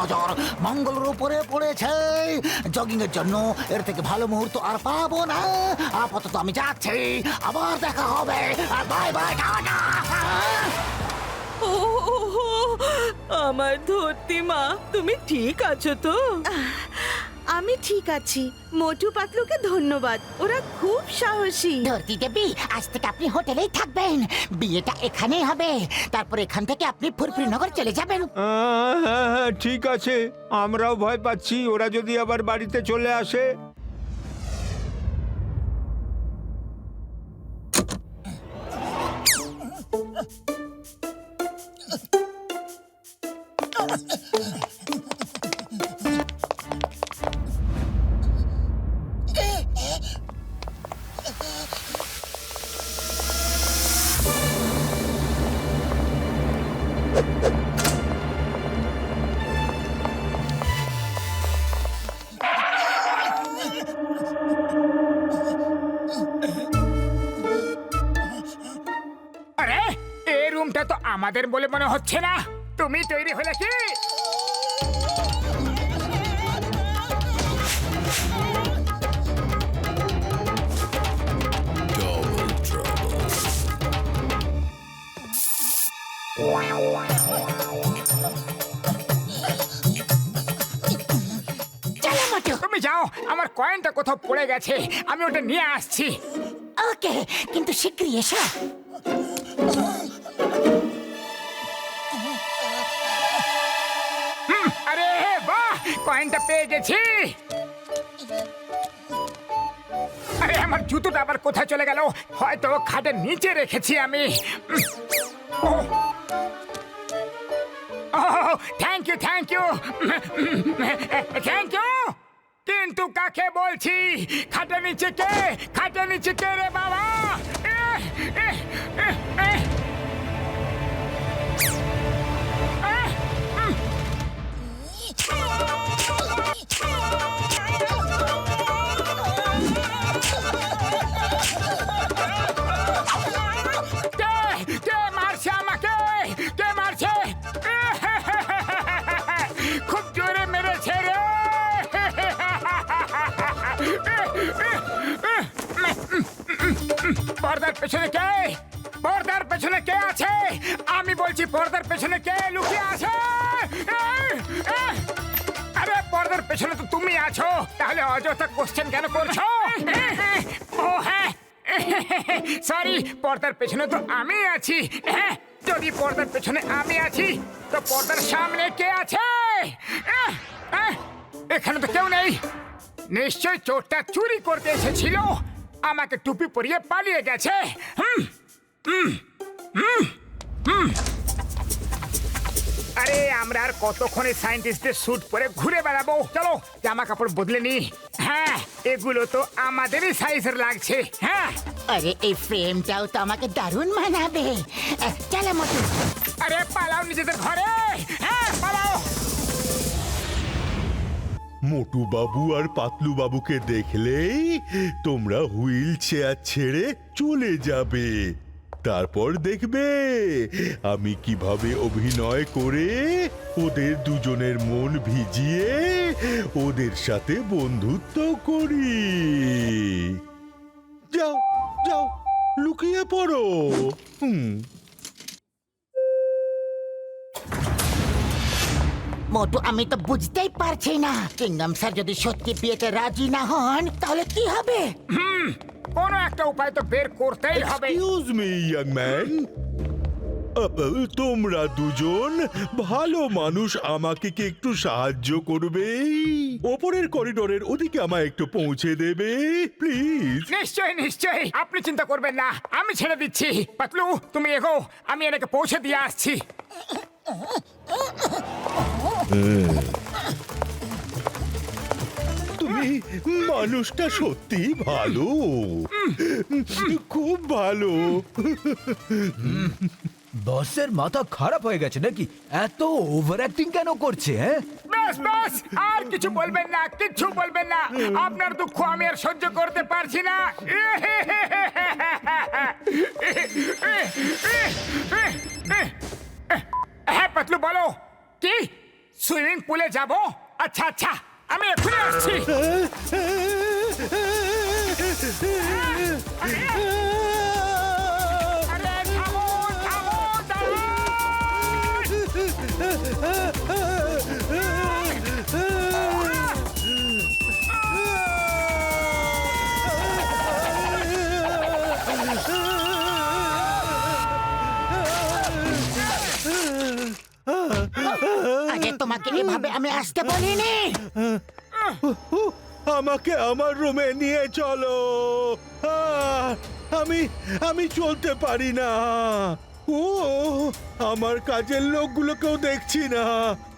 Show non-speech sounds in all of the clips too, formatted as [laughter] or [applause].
নজর। মঙ্গলের উপরে পড়েছে। জগিং এর জন্য এর থেকে ভালো মুহূর্ত আর পাবো না। আপাতত আমি যাচ্ছি। আবার দেখা হবে। আর বাই বাই টাটা। ও আমার ধরতি মা তুমি ঠিক আছো তো? আমি ঠিক আছি। মোটু পাতলুকে ধন্যবাদ। ওরা খুব সাহসী। ধরতি দেবী আজ থেকে আপনি হোটেলেই থাকবেন। বিয়েটা এখানেই হবে। তারপর এখান থেকে আপনি ফুরফুরিনগর চলে যাবেন। আহ, হ্যাঁ হ্যাঁ ঠিক আছে। আমরাও ভয় পাচ্ছি। ওরা যদি আবার বাড়িতে চলে আসে আমাদের বলে মনে হচ্ছে না? তুমি তৈরি হলে কি? তুমি যাও আমার কয়েনটা কোথাও পড়ে গেছে আমি ওটা নিয়ে আসছি। ওকে কিন্তু শীঘ্রই এসো। কয়েনটা পেয়ে গেছি। আরে, আমার জুতোটা আবার কোথায় চলে গেল? হয়তো খাটের নিচে রেখেছি আমি। Thank you thank you thank you কিন্তু কাকে বলছি? খাটের নিচে কে? খাটের নিচে কে রে বাবা? সরি পর্দার পেছনে তো আমি আছি। হ্যাঁ যদি পর্দার পেছনে আমি আছি, তো পর্দার সামনে কে আছে? এখানে তো কেউ নেই। নিশ্চয় চোরটা চুরি করতে এসেছিল। আমাকে টুপি পরিয়ে পালিয়ে গেছে। হুম হুম হুম হুম। আরে আমরা আর কতক্ষণে সায়েন্টিস্টদের স্যুট পরে ঘুরে বেড়াবো? চলো জামা কাপড় বদলে নি হ্যাঁ এগুলো তো আমাদেরই সাইজের লাগছে। হ্যাঁ। আরে এই ফ্রেমটাও তো আমাকে দারুণ মানাবে। চলো মোটু আরে পালাও নিজেদের ঘরে। হ্যাঁ পালাও। মোটু বাবু আর পাতলু বাবুকে দেখলেই তোমরা হুইল চেয়ার ছেড়ে চলে যাবে। তারপর দেখবে আমি কীভাবে অভিনয় করে ওদের দুজনের মন ভিজিয়ে ওদের সাথে বন্ধুত্ব করি। যাও যাও লুকিয়ে পড়ো। হুম। মোটু আমি তো বুঝতেই পারছি না। কিংডম স্যার যদি সত্যি বিয়েতে রাজি না হন তাহলে কি হবে? কোনো একটা উপায় তো বের করতেই হবে। এক্সকিউজ মি ইয়াং ম্যান তোমরা দুজন ভালো মানুষ আমাকে কি একটু সাহায্য করবে? ওপরের করিডোরের ওদিকে আমায় একটু পৌঁছে দেবে প্লিজ নিশ্চয়ই নিশ্চয়ই। আপনি চিন্তা করবেন না আমি ছেড়ে দিচ্ছি। পাতলু তুমি এগো আমি এনাকে পৌঁছে দিয়ে আসছি। তুমি মানুষটা সত্যি ভালো। খুব ভালো। বসের মাথা খারাপ হয়ে গেছে নাকি? এত ওভার অ্যাক্টিং কেন করছে হ্যাঁ? বাস বাস আর কিছু বলবেন না কিচ্ছু বলবেন না। আপনার দুঃখ আমি আর সহ্য করতে পারছি না। হ্যাঁ পাতলু বলো। কি? সুইমিং পুলে যাব? আচ্ছা আচ্ছা। আমি এক্ষুনি আসছি আরে থামো থামো দাঁড়ান! তোমাকে এভাবে আমি আসতে বলিনি। আমাকে আমার রুমে নিয়ে চলো। আমি আমি চলতে পারি না। ও আমার কাজের লোকগুলোকেও দেখছি না।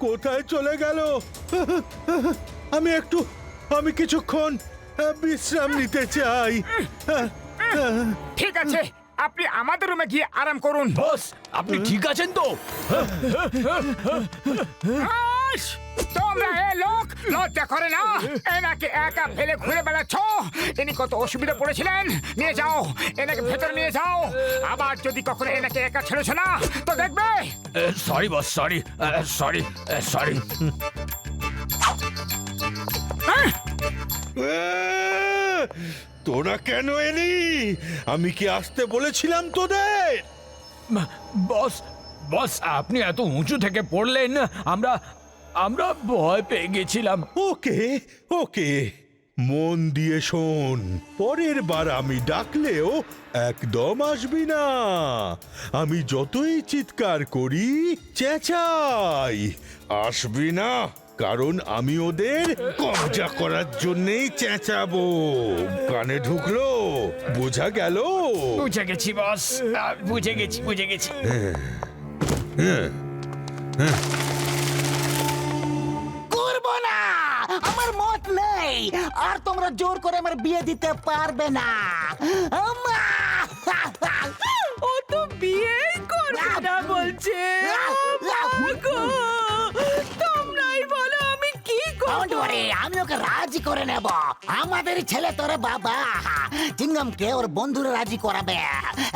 কোথায় চলে গেল? আমি একটু আমি কিছুক্ষণ বিশ্রাম নিতে চাই। ঠিক আছে আপনি আমাদের রুমে গিয়ে আরাম করুন। বস আপনি ঠিক আছেন তো? আস! তোমরা এ লোক লজ্জা করে না। এনাকে একা ফেলে ঘুরে বেড়াচ্ছ। ইনি কত অসুবিধা পড়েছিলেন। নিয়ে যাও এনাকে ভেতরে নিয়ে যাও। আবার যদি কখনো এনাকে একা ছেড়েছ না তো দেখবে। Sorry boss sorry sorry sorry ah, তোরা কেন এলি? আমি কি আসতে বলেছিলাম তোদের? বস বস আপনি এত উঁচু থেকে পড়লেন আমরা আমরা ভয় পেয়ে গেছিলাম। ওকে ওকে মন দিয়ে শোন পরের বার আমি ডাকলেও একদম আসবি না। আমি যতই চিৎকার করি চেঁচাই আসবি না। কারণ আমি ওদের কবজা করার জন্যেই চেঁচাবো। কানে ঢুকলো বোঝা গেল। বুঝে গেছি বস। আহ, বুঝে গেছি বুঝে গেছি। করব না! আমার মত নেই। আর তোমরা জোর করে আমার বিয়ে দিতে পারবে না। আম্মা! ও তো বিয়েই করবে না বলছে। ওকে রাজি করে নেব। আমাদের ছেলে তোর বাবা। চিঙ্গমকে ওর বন্ধুরা রাজি করাবে?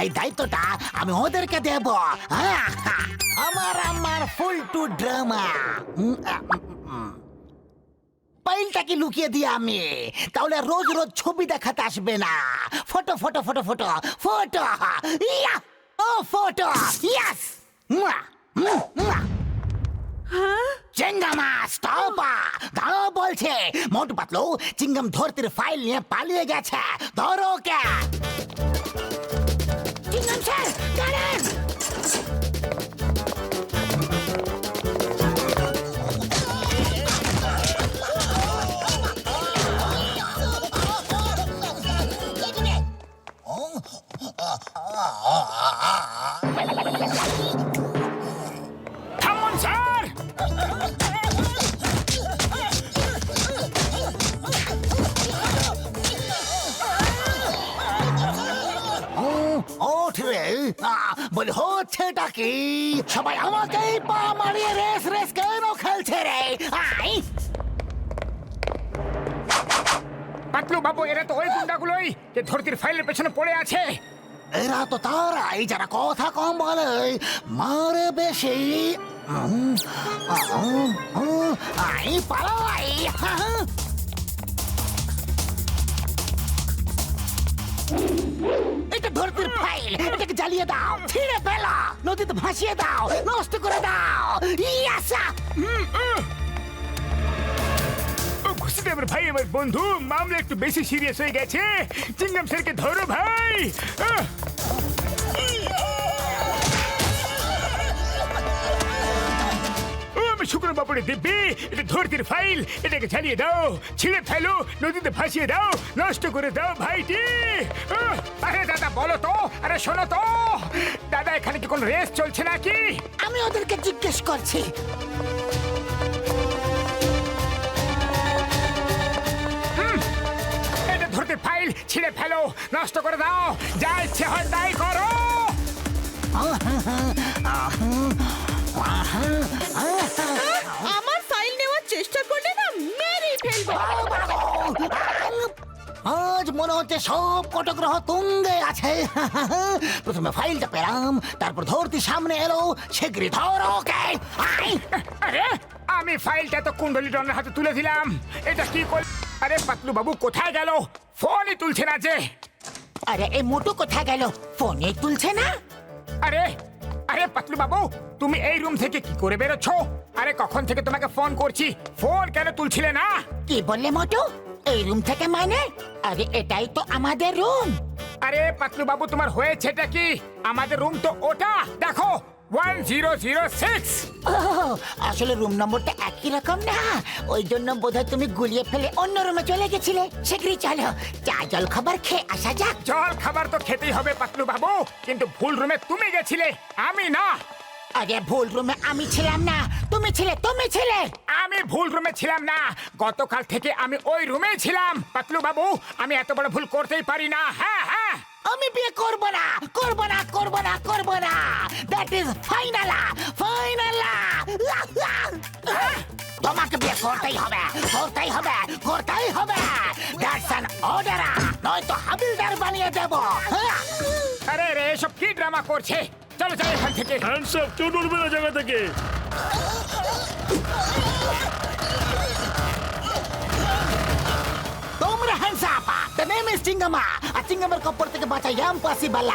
এই দায়িত্বটা আমি ওদেরকে দেব। আমার আমার ফুল টু ড্রামা। পাইলটাকে লুকিয়ে দিই আমি? তাহলে রোজ রোজ ছবি দেখাতে আসবে না। Photo photo photo photo photo. Yeah! ও, ফটো! ইয়েস! চিঙ্গামা স্টপ দাঁড়াও বলছে, মোটু পাতলু চিঙ্গাম ধরতির ফাইল নিয়ে পালিয়ে গেছে। ধরো কে? চিঙ্গাম স্যার বলি হচ্ছেটা কি? সবাই আমাকেই পা মারিয়ে রেস রেস কেন খেলছে রে? আই! পাতলু বাবু এরা তো ওই গুন্ডাগুলোই যে ধরতির ফাইলের পেছনে পড়ে আছে। এরা তো তারাই যারা কথা কম বলে। মারে বেশি। আই পালাই। হা, এটা ধরতির ফাইল, এটাকে জ্বালিয়ে দাও, ছিঁড়ে ফেলো, নদীতে ভাসিয়ে দাও, নষ্ট করে দাও। ইয়াসা! আমার ভাই আমার বন্ধু, মামলা একটু বেশি সিরিয়াস হয়ে গেছে। চিঙ্গাম স্যারকে ধরো ভাই। শুক্র বাবুরে দিব্যি এটা ধরতির ফাইল এটাকে ঝালিয়ে দাও ছিঁড়ে ফেলো নদীতে ভাসিয়ে দাও নষ্ট করে দাও ভাইটি। আহ, আরে দাদা বলো তো আরে শোনো তো দাদা এখানে কি কোনো রেস চলছে নাকি? আমি ওদেরকে জিজ্ঞেস করছি। এটা ফাইল ছিঁড়ে ফেলো নষ্ট করে দাও যা ইচ্ছে হয় তাই করো। আমার মনে হচ্ছে সব কটগ্রহ তুঙ্গে আছে। [laughs] প্রথমে ফাইলটা পেলাম তারপর ধরতি সামনে এলো শিগগিরি ধরো ওকে! আরে আমি ফাইলটা তো কুণ্ডলি ডনের হাতে তুলে দিলাম। এটা কি কর আরে পাতলু বাবু কোথায় গেল? ফোনই তুলছে না যে। আরে এই মোটু কোথায় গেল? ফোনে তুলছে না? আরে আরে পাতলু বাবু তুমি এই রুম থেকে কি করে বেরোচ্ছ? আরে কখন থেকে তোমাকে ফোন করছি? ফোন কেন তুলছিলে না? কি বললে মোটু? এই রুম থেকে মানে? আরে এটাই তো আমাদের রুম আরে পাতলু বাবু তোমার হয়েছেটা কি? আমাদের রুম তো ওটা। দেখো ওয়ান জিরো জিরো সিক্স আসলে রুম নম্বরটা একই রকম না। ওই জন্য বোধহয় তুমি গুলিয়ে ফেলে অন্য রুমে চলে গেছিলে। শীঘ্রই চলো। চা জল খাবার খেয়ে আসা যাক। জল খাবার তো খেতেই হবে পাতলু বাবু কিন্তু ভুল রুমে তুমি গেছিলে। আমি না। আরে ভুল রুমে আমি ছিলাম না। তুমি ছিলে তুমি ছিলে। আমি ভুল রুমে ছিলাম না। গতকাল থেকে আমি ওই রুমে ছিলাম। পাতলু বাবু আমি এত বড় ভুল করতেই পারি না। হ্যাঁ হ্যাঁ। আমি বিয়ে করব না করব না করব না করব না। দ্যাট ইজ ফাইনাল ফাইনাল তোমাকে বিয়ে করতেই হবে করতেই হবে করতেই হবে। দ্যাটস অ্যান অর্ডার নয়তো হাবিলদার বানিয়ে দেব? আরে রে এসব কি ড্রামা করছে? চলো চলো এখান থেকে। তোমরা hands up the name is চিঙ্গামা আর চিঙ্গামের কপর থেকে বাঁচা ইম্পসিবল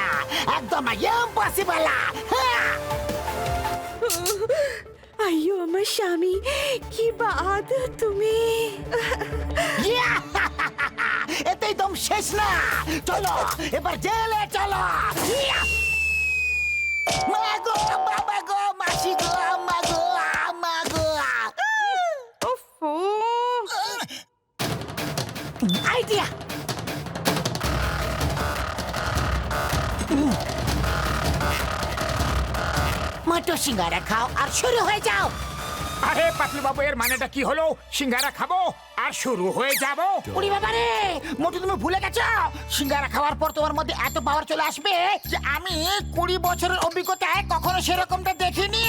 একদম ইম্পসিবল হ্যাঁ। আইয়ো আমার স্বামী কি বাদ তুমি। ইয়া! [laughs] এতেই দম শেষ না। চলো এবার জেলে চলো। ইয়া! মা গো বাবা গো মাসি গো আম্মা গো আম্মা গো ওফো আইডিয়া মটো সিঙ্গারা খাও আর শুরু হয়ে যাও আরে পাতলু বাবু এর মানেটা কি হলো? সিঙ্গারা খাব আর শুরু হয়ে যাব। উড়ি বাবা রে মোটু তুমি ভুলে গেছো? সিঙ্গারা খাওয়ার পর তোমার মধ্যে এত পাওয়ার চলে আসবে যে আমি কুড়ি বছরের অভিজ্ঞতায় কখনো সেরকমটা দেখিনি।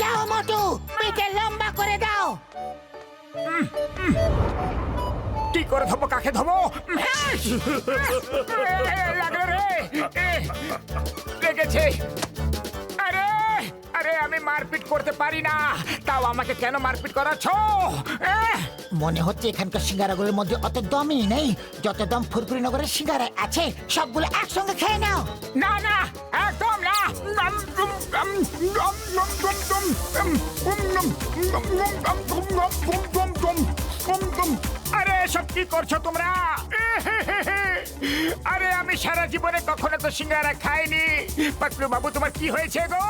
যাও মোটু পেটে লম্বা করে দাও। কি করে ধোবো কাকে ধোবো লাগল রে লেগেছে আরে আরে আমি মারপিট করতে পারি না তাও আমাকে কেন মারপিট করাচ্ছ! মনে হচ্ছে এখানকার সিঙ্গারাগুলোর মধ্যে অত দমই নেই যত দম ফুরফুরি নগরের সিঙ্গারায় আছে সবগুলো একসঙ্গে খেয়ে নাও না না একদম না কুম কুম আরে সব কি করছ তোমরা? [laughs] আরে আমি সারা জীবনে কখনো তো সিঙ্গারা খাইনি। পাকলু বাবু তোমার কি হয়েছে গো?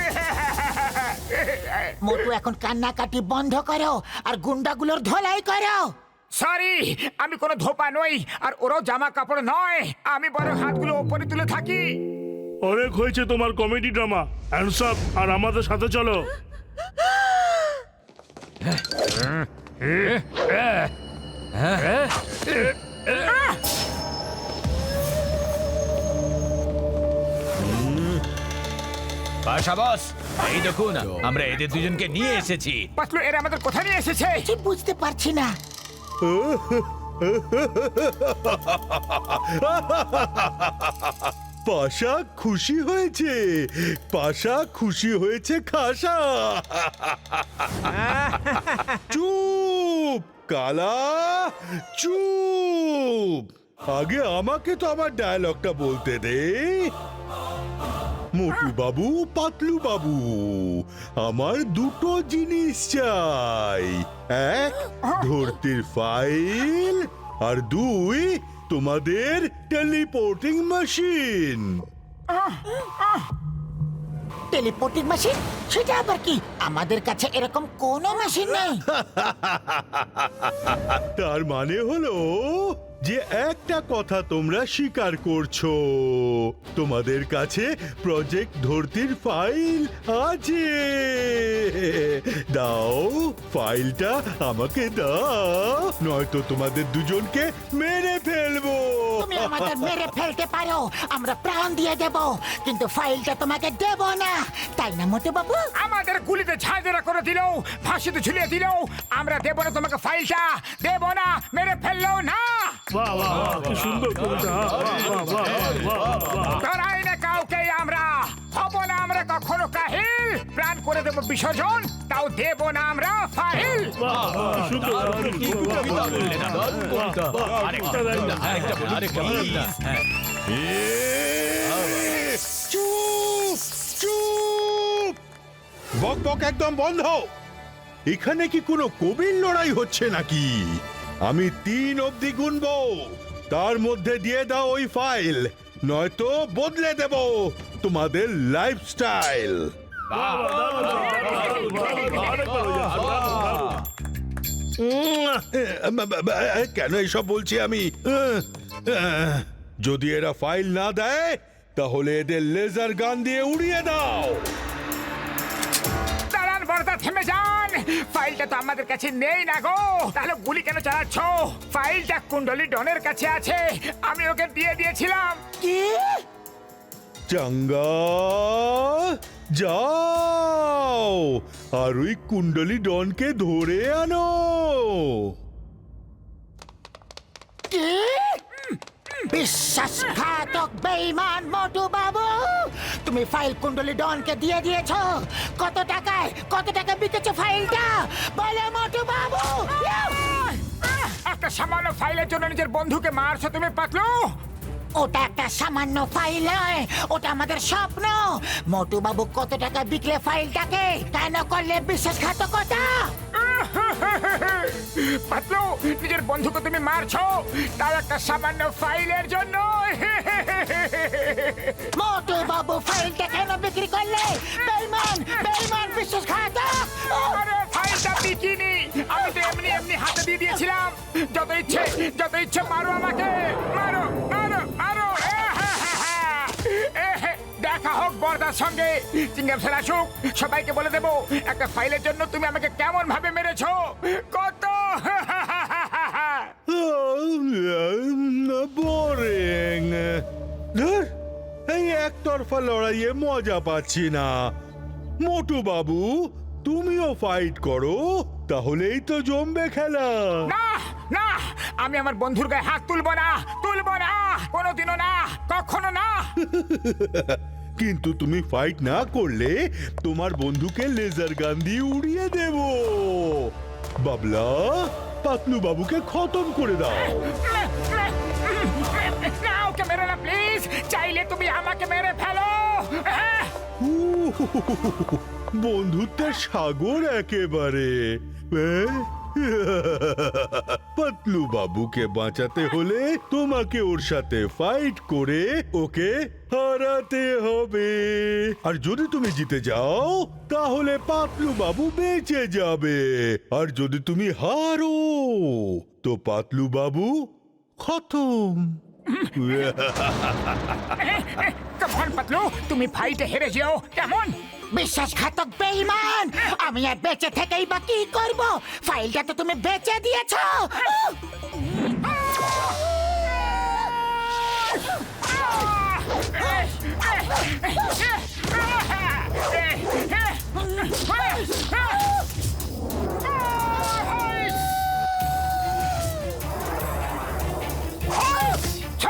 [laughs] মোটু এখন কান্নাকাটি বন্ধ করো আর গুন্ডাগুলোর ধলাই করো। সরি আমি কোনো ধোপা নই আর ওরও জামা কাপড় নয়। আমি বড় হাতগুলো ওপরে তুলে থাকি। অনেক হয়েছে তোমার কমেডি ড্রামা। অ্যান্সাপ আর আমাদের সাথে চলো। হ্যাঁ। বাসা বস। এই দেখুন আমরা এদের দুজনকে নিয়ে এসেছি। পাতলু এরা আমাদের কোথায় নিয়ে এসেছে? কি বুঝতে পারছি না। [laughs] পাশা খুশি হয়েছে। পাশা খুশি হয়েছে খাসা। চুপ, কালা, চুপ। আগে আমাকে তো আমার ডায়লগটা বলতে দে। মোটু বাবু, পাতলু বাবু, আমার দুটো জিনিস চাই। এক, ধরতির ফাইল আর দুই তোমাদের টেলিপোর্টিং মেশিন টেলিপোর্টিং মেশিন সেটা আবার কি? আমাদের কাছে এরকম কোনো মেশিন নেই। [laughs] তার মানে হলো যে একটা কথা তোমরা স্বীকার করছ। তোমাদের কাছে প্রজেক্ট ধরতির ফাইল আছে। দাও ফাইলটা আমাকে দাও নয়তো তোমাদের দুজনকে মেরে ফেলব। তুমি আমাদের মেরে ফেলতে পারো আমরা প্রাণ দিয়ে দেব কিন্তু ফাইলটা তোমাকে দেব না। তাই না মোটু বাবু আমাদের গুলিতে ঝাঁঝরা করে দিল ফাঁসিতে ঝুলিয়ে দিল আমরা দেব না তোমাকে ফাইলটা দেব না মেরে ফেলল না। বাহ বাহ কি সুন্দর কবিতা কাউকে আমরা, হব না আমরা কখনো কাহিল। প্রাণ করে দেব বিসর্জন, তাও দেব না আমরা বক বক একদম বন্ধ। এখানে কি কোনো কবির লড়াই হচ্ছে নাকি? আমি তিন অবধি গুনবো। তার মধ্যে দিয়ে দাও ওই ফাইল, নয়তো বদলে দেব তোমাদের লাইফস্টাইল। কেন এসব বলছি আমি? যদি এরা ফাইল না দেয়, তাহলে এদের লেজার গান দিয়ে উড়িয়ে দাও। বড়দা থেমে যান। ফাইলটা তো আমাদের কাছে নেই না গো। তাহলে গুলি কেন চালাচ্ছ? ফাইলটা কুণ্ডলি ডনের কাছে আছে। আমি ওকে দিয়ে দিয়েছিলাম। কি? চাঙ্গা যাও। আর ওই কুণ্ডলি ডনকে ধরে আনো। কি? বিশ্বাসঘাতক বেইমান মোটু বাবু তুমি ফাইল কুণ্ডলি ডনকে দিয়ে দিয়েছ। কত টাকায় কত টাকা বিকেছো ফাইলটা? বলে মোটু বাবু। একটা সামান্য ফাইলের জন্য নিজের বন্ধুকে মারছো তুমি পাতলু ওটা একটা সামান্য ফাইল নয় ওটা আমাদের স্বপ্ন। মোটু বাবু কত টাকা বিকলে ফাইলটাকে? কেন করলে বিশ্বাসঘাতকতা? [laughs] পাতলু নিজের বন্ধুকে তুমি মারছো তাও একটা সামান্য ফাইলের জন্য। [laughs] মোটু বাবু ফাইলটা কেন বিক্রি করলে? বেইমান বেইমান বিশ্বাসঘাতক! আরে ফাইলটা বিকিনি আমি তো এমনি এমনি হাতে দিয়ে দিয়েছিলাম। যত ইচ্ছে যত ইচ্ছে মারো আমাকে। বর্দার সঙ্গে। চিঙ্গাম স্যার আসুক সবাইকে বলে দেবো একটা ফাইলের জন্য তুমি আমাকে কেমন ভাবে মেরেছো? কত? বোরিং। ধর এই একতরফা লড়াইয়ে মজা পাচ্ছি না। মোটু বাবু তুমিও ফাইট করো তাহলেই তো জমবে খেলা। না না আমি আমার বন্ধুর গায়ে হাত তুলবো না তুলবো না কোনোদিনও না কখনো না। [laughs] কিন্তু তুমি ফাইট না করলে তোমার বন্ধুকে লেজার গান দিয়ে উড়িয়ে দেব। বাবলা পাতলু বাবুকে খতম করে দাও। ওকে মেরো না প্লিজ চাইলে তুমি আমাকে মেরে ফেলো। বন্ধুত্বের সাগর একেবারে। হ্যাঁ? [laughs] পাতলু বাবুকে বাঁচাতে হলে তোমাকে ওর সাথে ফাইট করে ওকে হারাতে হবে। আর যদি তুমি জিতে যাও, তাহলে পাতলু বাবু বেঁচে যাবে। আর যদি তুমি হারো, তো পাতলু বাবু খতম। [laughs] তুমি ফাইটে হেরে যাও, কেমন? বিশ্বাসঘাতক বেইমান! আমি আর বেঁচে থেকেই বা কি করব? ফাইলটা তো তুমি বেঁচে দিয়েছ!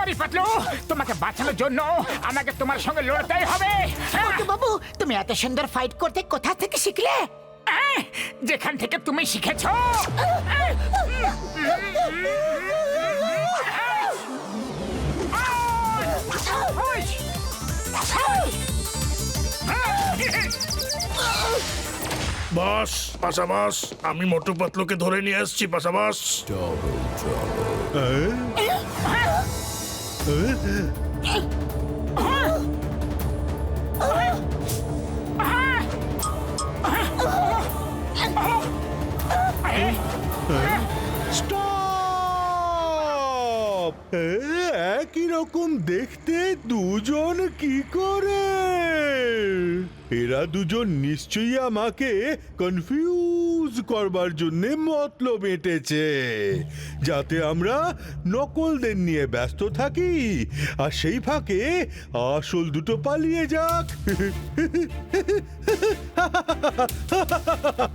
সরি পাতলু। তোমাকে বাঁচানোর জন্য আমাকে তোমার সঙ্গে লড়তেই হবে। হ্যাঁ, বাবু তুমি এত সুন্দর ফাইট করতে কোথা থেকে শিখলে? হ্যাঁ, যেখান থেকে তুমি শিখেছ। বস পাশাবাস আমি মোটু পাতলুকে ধরে নিয়ে এসেছি পাশাবাস একই রকম দেখতে দুজন কি করে? এরা দুজন নিশ্চয়ই আমাকে কনফিউজ করবার জন্য মতলব এঁটেছে, যাতে আমরা নকলদের নিয়ে ব্যস্ত থাকি। আর সেই ফাঁকে আসল দুটো পালিয়ে যাক।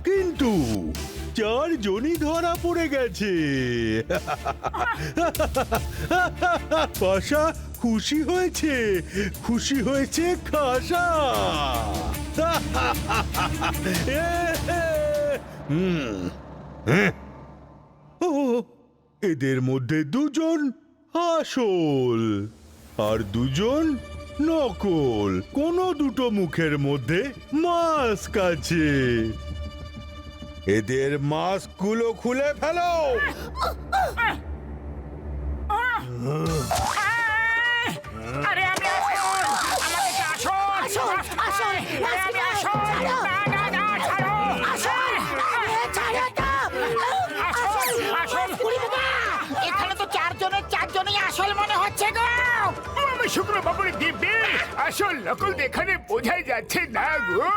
কিন্তু চারজনই ধরা পড়ে গেছে। পাশা খুশি হয়েছে খুশি হয়েছে খাসা। হুম। ও এদের মধ্যে দুজন আসল আর দুজন নকল। কোনো দুটো মুখের মধ্যে মাস্ক আছে। এদের মাস্কগুলো খুলে ফেলো। আসল আসল, আসল, আরে আমি আসল ছাড়ো। না না না ছাড়ো আসল, এ, ছাড়ো তো। আসল আসল এখানে তো চারজনের চারজনই আসল মনে হচ্ছে গো। আমি শুক্র বাবুর দিব্যি। আসল নকল এখানে বোঝাই যাচ্ছে না গো।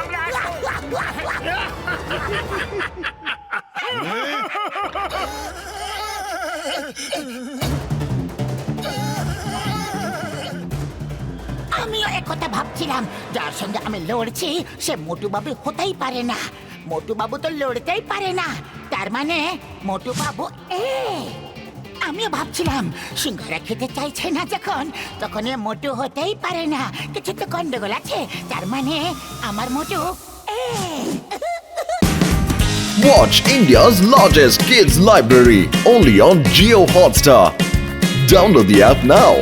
আমরা। ভাবছিলাম, যার সঙ্গে আমি লড়ছি, সে মোটু বাবু হতেই পারে না মোটু বাবু তো লড়তেই পারে না তার মানে মোটু বাবু এ, আমিও ভাবছিলাম, সিঙ্গারা খেতে চাইছে না যখন, তখন এ মোটু হতেই পারে না কিছু তো গন্ডগোল আছে, তার মানে আমার মোটু এ Watch India's largest kids library, only on Geo Hotstar. Download the app now.